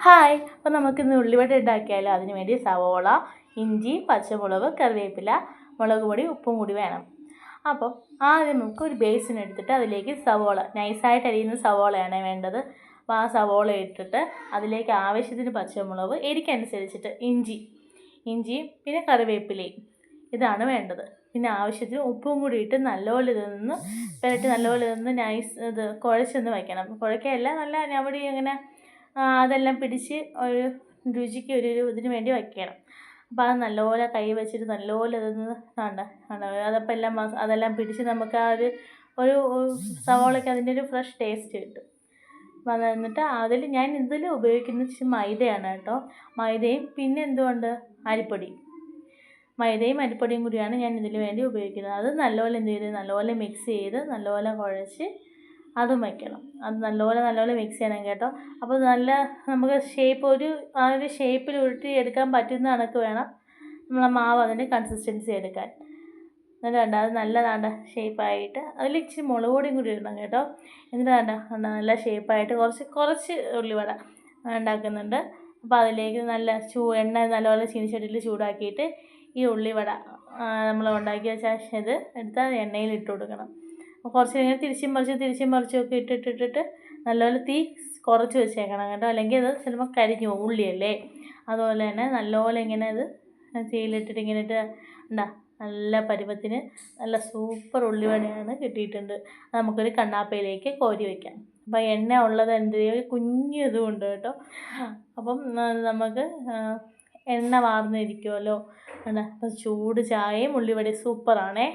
Hi അപ്പോൾ നമുക്കിന്ന് ഉള്ളിവട ഉണ്ടാക്കിയാലോ? അതിന് വേണ്ടി സവോള ഇഞ്ചി പച്ചമുളക് കറിവേപ്പില മുളക് പൊടി ഉപ്പും കൂടി വേണം. അപ്പം ആദ്യം നമുക്ക് ഒരു ബേസിൻ എടുത്തിട്ട് അതിലേക്ക് സവോള നൈസായിട്ട് അരിയുന്ന സവോളയാണ് വേണ്ടത്. അപ്പോൾ ആ സവോള ഇട്ടിട്ട് അതിലേക്ക് ആവശ്യത്തിന് പച്ചമുളക് എരിക്കനുസരിച്ചിട്ട് ഇഞ്ചി ഇഞ്ചി പിന്നെ കറിവേപ്പിലയും ഇതാണ് വേണ്ടത്. പിന്നെ ആവശ്യത്തിന് ഉപ്പും കൂടി ഇട്ട് നല്ലപോലെ ഇതൊന്ന് പെരട്ടി നല്ലപോലെ ഇതൊന്ന് നൈസ് ഇത് കുഴച്ചൊന്ന് വയ്ക്കണം കുഴക്കുകയല്ല നല്ല ഞവടി ഇങ്ങനെ അതെല്ലാം പിടിച്ച് ഒരു രുചിക്ക് ഒരു ഇതിന് വേണ്ടി വയ്ക്കണം. അപ്പോൾ അത് നല്ലപോലെ കൈ വെച്ചിട്ട് നല്ലപോലെ അതൊന്ന് വേണ്ട അതപ്പോൾ എല്ലാം അതെല്ലാം പിടിച്ച് നമുക്ക് ആ ഒരു ഒരു സവോളയ്ക്ക് അതിന്റെ ഒരു ഫ്രഷ് ടേസ്റ്റ് കിട്ടും. അപ്പം എന്നിട്ട് അതിൽ ഞാൻ ഇതിൽ ഉപയോഗിക്കുന്നത് മൈദയാണ് കേട്ടോ. മൈദയും പിന്നെ എന്തുകൊണ്ട്? അരിപ്പൊടി മൈദയും അരിപ്പൊടിയും കൂടിയാണ് ഞാൻ ഇതിന് വേണ്ടി ഉപയോഗിക്കുന്നത്. അത് നല്ലപോലെ എന്ത് ചെയ്ത് നല്ലപോലെ മിക്സ് ചെയ്ത് നല്ലപോലെ കുഴച്ച് അതും വയ്ക്കണം അത് നല്ലപോലെ നല്ലപോലെ മിക്സ് ചെയ്യണം കേട്ടോ. അപ്പോൾ നല്ല നമുക്ക് ഷേപ്പ് ഒരു ആ ഒരു ഷേപ്പിൽ ഉരുട്ടി എടുക്കാൻ പറ്റുന്ന കണക്ക് വേണം നമ്മളെ മാവ് അതിന്റെ കൺസിസ്റ്റൻസി എടുക്കാൻ. എന്നിട്ട് വേണ്ട അത് നല്ലതാണ്ട ഷേപ്പായിട്ട് അതിൽ ഇച്ചിരി മുളക് പൊടിയും കൂടി ഇടണം കേട്ടോ. എന്നിട്ട് വേണ്ട വേണ്ട നല്ല ഷേപ്പായിട്ട് കുറച്ച് കുറച്ച് ഉള്ളിവട ഉണ്ടാക്കുന്നുണ്ട്. അപ്പോൾ അതിലേക്ക് നല്ല ചൂ എണ്ണ നല്ലപോലെ ചീനിച്ചട്ടിയിൽ ചൂടാക്കിയിട്ട് ഈ ഉള്ളിവട നമ്മൾ ഉണ്ടാക്കി വെച്ച ഇത് എടുത്ത് എണ്ണയിൽ ഇട്ട് കൊടുക്കണം. അപ്പോൾ കുറച്ച് കഴിഞ്ഞാൽ തിരിച്ചും മറിച്ച് തിരിച്ചും മറിച്ചും ഒക്കെ ഇട്ടിട്ടിട്ടിട്ട് നല്ലപോലെ തീ കുറച്ച് വെച്ചേക്കണം കേട്ടോ. അല്ലെങ്കിൽ അത് ചിലപ്പോൾ കരിഞ്ഞു പോകും ഉള്ളിയല്ലേ? അതുപോലെ തന്നെ നല്ലപോലെ ഇങ്ങനെ ഇത് തീയിലിട്ടിട്ട് ഇങ്ങനെ ഇട്ട് ഉണ്ടാ നല്ല പരുവത്തിന് നല്ല സൂപ്പർ ഉള്ളിവടയാണ് കിട്ടിയിട്ടുണ്ട്. അത് നമുക്കൊരു കണ്ണാപ്പയിലേക്ക് കോരി വയ്ക്കാം അപ്പോൾ എണ്ണ ഉള്ളത് എന്ത് ചെയ്യും? ഒരു കുഞ്ഞു ഇതുമുണ്ട് കേട്ടോ. അപ്പം നമുക്ക് എണ്ണ വാർന്നിരിക്കുമല്ലോ എന്താ അപ്പം ചൂട് ചായയും ഉള്ളിവടയും സൂപ്പറാണേ.